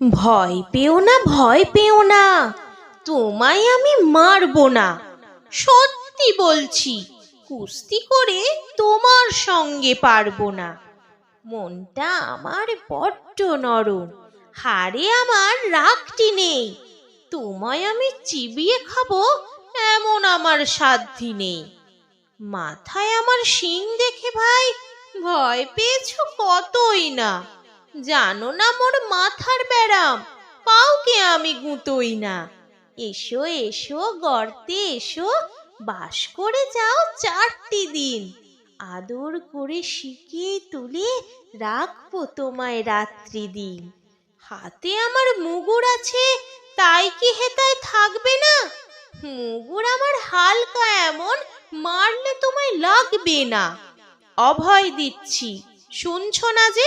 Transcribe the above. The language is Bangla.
ভয় পেও না, ভয় পেও না। তোমায় আমি মারবো না। সত্যি বলছি, কুস্তি করে তোমার সঙ্গে পারব না। মনটা আমার বড্ড নরম হারে আমার রাগটি নেই। তোমায় আমি চিবিয়ে খাব এমন আমার সাধ্যি নেই। মাথায় আমার শিং দেখে ভাই, ভয় পেয়েছ কতই না। জানো না মোর মাথার ব্যারাম? পাওকে আমি গুঁতোই না? এসো এসো, গর্তে এসো, বাস করে যাও চারটি দিন। আদর করে শিখিয়ে তুলে রাখব তোমায় রাত্রি দিন। হাতে আমার মুগুর আছে, তাই কি হেতায় থাকবে না? মুগুর আমার হালকা এমন, মারলে তোমায় লাগবে না। অভয় দিচ্ছি, শুনছো না যে